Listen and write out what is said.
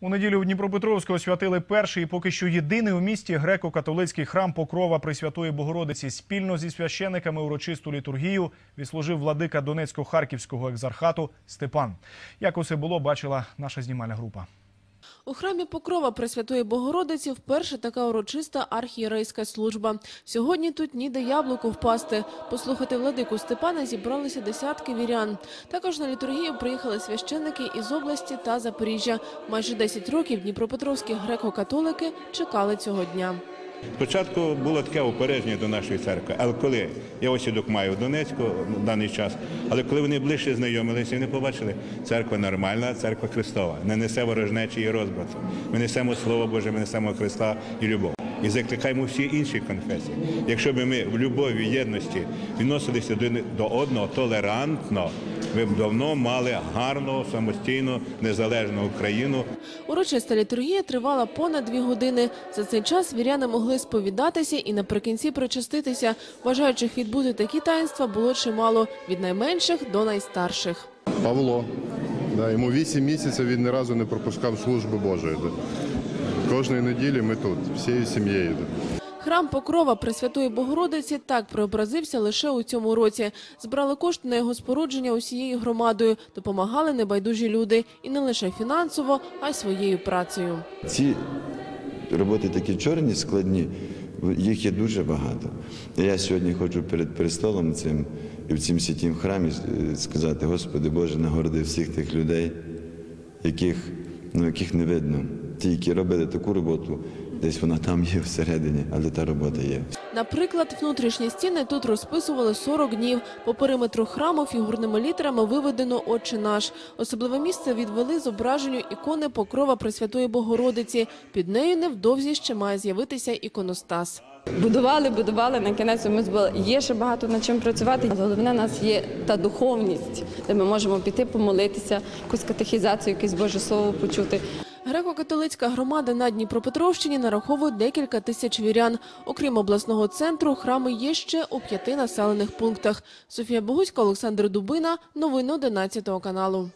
У неділю в Дніпропетровську освятили перший і поки що єдиний у місті греко-католицький храм Покрова Пресвятої Богородиці. Спільно зі священиками урочисту літургію відслужив владика Донецько-Харківського екзархату Степан. Як усе було, бачила наша знімальна група. У храмі Покрова Пресвятої Богородиці вперше така урочиста архієрейська служба. Сьогодні тут ніде яблуку впасти. Послухати владику Степана зібралися десятки вірян. Також на літургію приїхали священники із області та Запоріжжя. Майже 10 років дніпропетровські греко-католики чекали цього дня. Спочатку було таке упередження до нашої церкви, але коли я осідок маю в Донецьку в даний час, але коли вони ближче знайомилися, вони побачили, церква нормальна, церква Христова, не несе ворожнечі і розбрату. Ми несемо Слово Боже, ми несемо Христа і любов. І закликаємо всі інші конфесії. Якщо б ми в любові, єдності відносилися до- одного толерантно, ми б давно мали гарну, самостійну, незалежну Україну. Урочиста літургія тривала понад дві години. За цей час віряни могли сповідатися і наприкінці причаститися. Бажаючих відбути такі таїнства було чимало – від найменших до найстарших. Павло. Да, йому 8 місяців він ні разу не пропускав служби Божої. Кожної неділі ми тут, всією сім'єю. Храм Покрова Пресвятої Богородиці так преобразився лише у цьому році. Збирали кошти на його спорудження усією громадою, допомагали небайдужі люди. І не лише фінансово, а й своєю працею. Ці роботи такі чорні, складні, їх є дуже багато. Я сьогодні хочу перед престолом цим і в цім святім храмі е, сказати, Господи Боже, нагороди всіх тих людей, яких, ну, яких не видно. Ті, які робили таку роботу, десь вона там є всередині, але та робота є. Наприклад, внутрішні стіни тут розписували 40 днів. По периметру храму фігурними літерами виведено «Отче наш». Особливе місце відвели зображенню ікони Покрова Пресвятої Богородиці. Під нею невдовзі ще має з'явитися іконостас. Будували, будували, на кінець ми збили. Є ще багато над чим працювати. Головне у нас є та духовність, де ми можемо піти помолитися, якусь катехізацію, якесь Боже Слово почути. Греко-католицька громада на Дніпропетровщині нараховує декілька тисяч вірян. Окрім обласного центру, храми є ще у п'яти населених пунктах. Софія Богуська, Олександр Дубина. Новини 11 каналу.